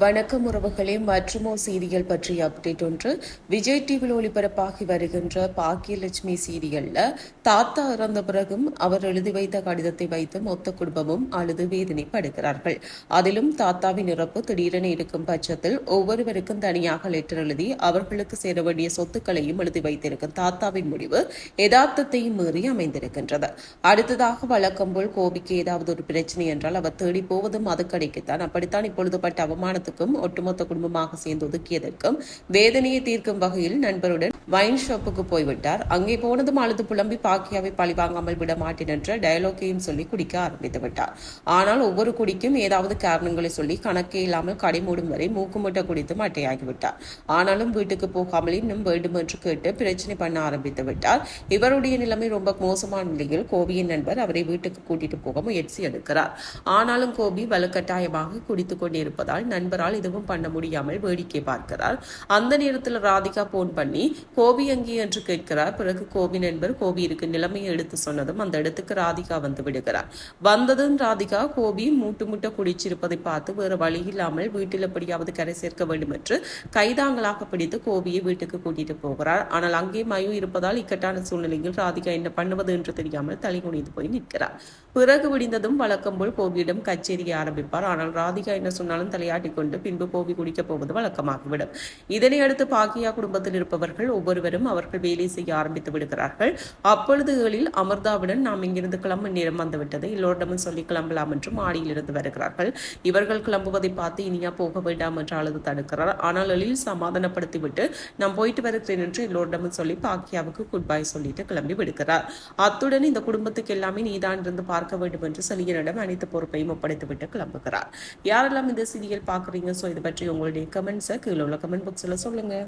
வணக்கம் உறவுகளே மற்றுமோ சீரியல் பற்றிய அப்டேட் ஒன்று. விஜய் டிவியில் ஒளிபரப்பாகி வருகின்ற பாக்கியலட்சுமி சீரியல்ல தாத்தா இறந்த பிறகும் அவர் எழுதி வைத்த கடிதத்தை வைத்து மொத்த குடும்பமும் அழுது வேதனைப்படுகிறார்கள். அதிலும் தாத்தாவின் இறப்பு திடீரென இருக்கும் பட்சத்தில் ஒவ்வொருவருக்கும் தனியாக லெட்டர் எழுதி அவர்களுக்கு சேர வேண்டிய சொத்துக்களையும் எழுதி வைத்திருக்கும் தாத்தாவின் முடிவு யதார்த்தத்தையும் மீறி அமைந்திருக்கின்றது. அடுத்ததாக வழக்கம் போல் கோபிக்கு ஏதாவது ஒரு பிரச்சனை என்றால் அவர் தேடி போவதும் அது மதுக்கடைக்குத்தான் அப்படித்தான் இப்பொழுது பட்ட அவமானத்துக்கும் ஒட்டுமொத்த குடும்பமாக சேர்ந்து ஒதுக்கியதற்கும் வேதனையை தீர்க்கும் வகையில் நண்பருடன் வைன் ஷாப்புக்கு போய்விட்டார். அங்கே போனதும் அழுது புலம்பி பாக்கியாவை பழிவாங்காமல் விட மாட்டேன் என்ற டயலோக்கையும் சொல்லி குடிக்க ஆரம்பித்து விட்டார். ஆனால் ஒவ்வொரு குடிக்கும் ஏதாவது காரணங்களை சொல்லி கணக்கே இல்லாமல் கடை மூடும் வரை மூக்குமுட்டை குடித்து மட்டையாகிவிட்டார் ஆனாலும் வீட்டுக்கு போகாமல் இன்னும் வேண்டும் என்று கேட்டு பிரச்சனை பண்ண ஆரம்பித்து விட்டார். இவருடைய நிலைமை ரொம்ப மோசமான நிலையில் கோபியின் நண்பர் அவரை வீட்டுக்கு கூட்டிட்டு போக முயற்சி எடுக்கிறார். ஆனாலும் கோபி வலுக்கட்டாயமாக குடித்துக் கொண்டிருப்பதால் நண்பர் இவரால் எதுவும் பண்ண முடியாமல் வேடிக்கை பார்க்கிறார். அந்த நேரத்தில் ராதிகா போன் பண்ணி கோபி எங்கே? என்று கேட்கிறார். பிறகு கோபி நண்பர் கோபி இருக்கு நிலைமையை எடுத்து சொன்னதும் அந்த இடத்துக்கு ராதிகா வந்து விடுகிறார். வந்ததும் ராதிகா கோபி மூட்டு முட்டை குடிச்சிருப்பதை பார்த்து வேறு வழி இல்லாமல் வீட்டில் எப்படியாவது கரை சேர்க்க வேண்டும் என்று கைதாங்களாக பிடித்து கோபியை வீட்டுக்கு கூட்டிட்டு போகிறார். ஆனால் அங்கே மயு இருப்பதால் இக்கட்டான சூழ்நிலையில் ராதிகா என்ன பண்ணுவது என்று தெரியாமல் தலைகுனிந்து போய் நிற்கிறார். பிறகு விடிந்ததும் வழக்கம் போல் கோபியிடம் கச்சேரியை ஆரம்பிப்பார். ஆனால் ராதிகா என்ன சொன்னாலும் தலையாட்டிக் கொண்டு பின்பு கோபி குடிக்கப் போவது வழக்கமாகிவிடும். இதனை அடுத்து பாக்கியா குடும்பத்தில் இருப்பவர்கள் ஒவ்வொருவரும் அவர்கள் வேலை செய்ய ஆரம்பித்து விடுகிறார்கள். அப்பொழுதுகளில் அமர்தாவுடன் நாம் இங்கிருந்து கிளம்ப நேரம் வந்துவிட்டது. எல்லோரிடமும் சொல்லி கிளம்பலாம் என்று மாடியில் இருந்து வருகிறார்கள். இவர்கள் கிளம்புவதை பார்த்து இனியா போக வேண்டாம் என்று அழுது தடுக்கிறார். ஆனால் எழில் சமாதானப்படுத்திவிட்டு நான் போயிட்டு வருகிறேன் என்று எல்லோரிடமும் சொல்லி பாக்கியாவுக்கு குட் பை சொல்லிட்டு கிளம்பி விடுகிறார். அத்துடன் இந்த குடும்பத்துக்கு எல்லாமே நீதான் இருந்து பார்க்க வேண்டும் என்று சலியனிடம் அனைத்து பொறுப்பையும் ஒப்படைத்துவிட்டு கிளம்புகிறார். யாரெல்லாம் இந்த சீரியல் பார்க்குறீங்க. ஸோ இதை பற்றி உங்களுடைய கமெண்ட்ஸை கீழே உள்ள கமெண்ட் பாக்ஸில் சொல்லுங்க.